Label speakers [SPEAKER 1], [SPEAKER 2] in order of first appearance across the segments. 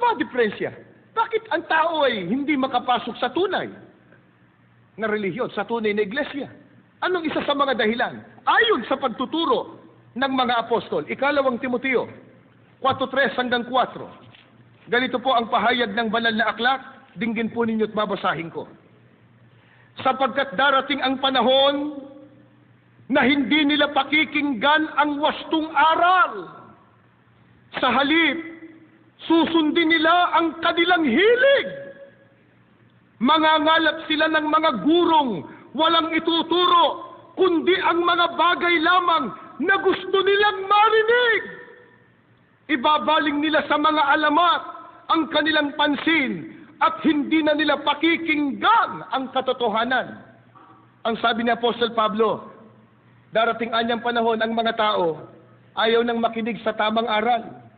[SPEAKER 1] ba diferensya? Bakit ang tao ay hindi makapasok sa tunay na relihiyon, sa tunay na iglesia? Anong isa sa mga dahilan? Ayon sa pagtuturo ng mga apostol, ikalawang Timoteo, 4.3 hanggang 4. Ganito po ang pahayag ng banal na aklat, dinggin po ninyo at babasahin ko. Sapagkat darating ang panahon na hindi nila pakikinggan ang wastong aral. Sa halip, susundin nila ang kanilang hilig. Mangangalap sila ng mga gurong walang ituturo, kundi ang mga bagay lamang na gusto nilang marinig. Ibabaling nila sa mga alamat ang kanilang pansin at hindi na nila pakikinggan ang katotohanan. Ang sabi ni Apostol Pablo, darating anyang panahon ang mga tao ayaw nang makinig sa tamang aral.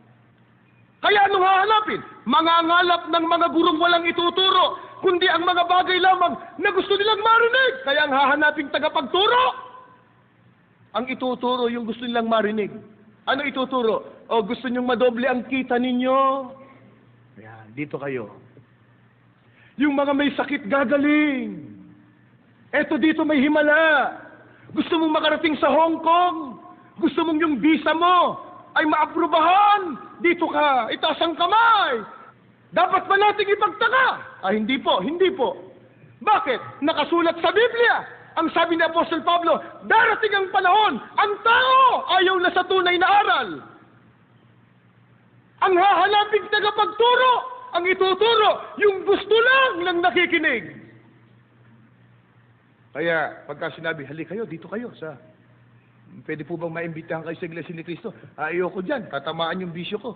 [SPEAKER 1] Kaya anong hahanapin? Mangangalap ng mga gurong walang ituturo, kundi ang mga bagay lamang na gusto nilang marinig. Kaya ang hahanaping tagapagturo. Ang ituturo yung gusto nilang marinig. Ano ituturo? O gusto niyong madoble ang kita ninyo? Ayan, dito kayo. Yung mga may sakit gagaling. Eto dito may himala. Gusto mong makarating sa Hong Kong. Gusto mong yung visa mo ay maaprubahan. Dito ka, itaas ang kamay. Dapat ba nating ipagtaka? Ah, hindi po, hindi po. Bakit? Nakasulat sa Biblia. Ang sabi ni Apostol Pablo, darating ang panahon, ang tao ayaw na sa tunay na aral. Ang hahanaping tagapagturo, ang ituturo, yung gusto lang ng nakikinig. Kaya, pagka sinabi, hali kayo, dito kayo sa... Pwede po bang maimbitahan kayo sa Iglesia ni Cristo? Ah, ayoko dyan, tatamaan yung bisyo ko.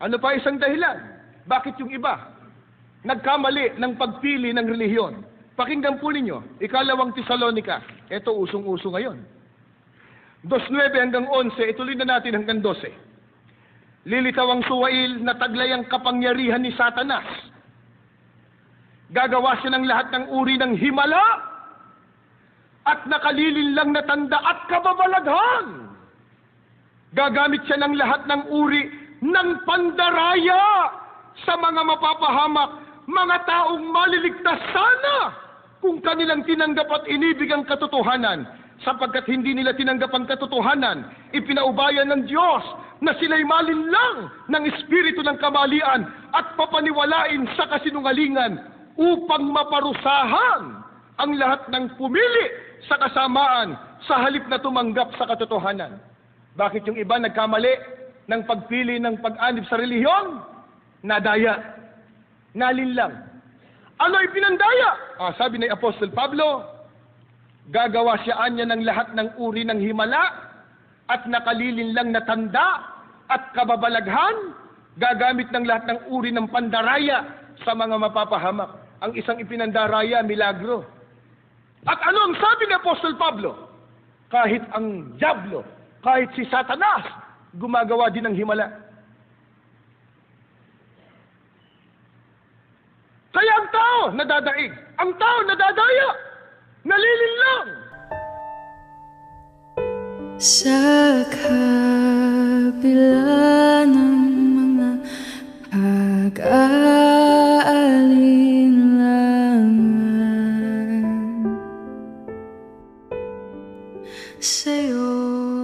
[SPEAKER 1] Ano pa isang dahilan? Bakit yung iba? Nagkamali ng pagpili ng relihiyon. Pakinggan po ninyo, ikalawang Tesalonika. Ito usong-uso ngayon. 2.9 hanggang 11, ituloy na natin hanggang 12. Lilitaw ang suwail na taglay ang kapangyarihan ni Satanas. Gagawa siya ng lahat ng uri ng himala at nakalilin lang na tanda at kababalaghan. Gagamit siya ng lahat ng uri ng pandaraya sa mga mapapahamak, mga taong maliligtas sana kung kanilang tinanggap at inibig ang katotohanan sapagkat hindi nila tinanggap ang katotohanan, ipinaubayan ng Diyos na sila'y malinlang ng espiritu ng kamalian at papaniwalain sa kasinungalingan upang maparusahan ang lahat ng pumili sa kasamaan sa halip na tumanggap sa katotohanan. Bakit yung iba nagkamali ng pagpili ng pag-anib sa relihiyon? Nadaya. Nalinlang. Ano ipinandaya? Ah, sabi ni Apostol Pablo, gagawa siya anya ng lahat ng uri ng himala at nakalilin lang na tanda at kababalaghan, gagamit ng lahat ng uri ng pandaraya sa mga mapapahamak. Ang isang ipinandaraya, milagro. At ano ang sabi ni Apostol Pablo? Kahit ang Diablo, kahit si Satanas, gumagawa din ng himala. Kaya ang tao nadadaig, ang tao nadadaya, nalilinlang.
[SPEAKER 2] Sa kabila say oh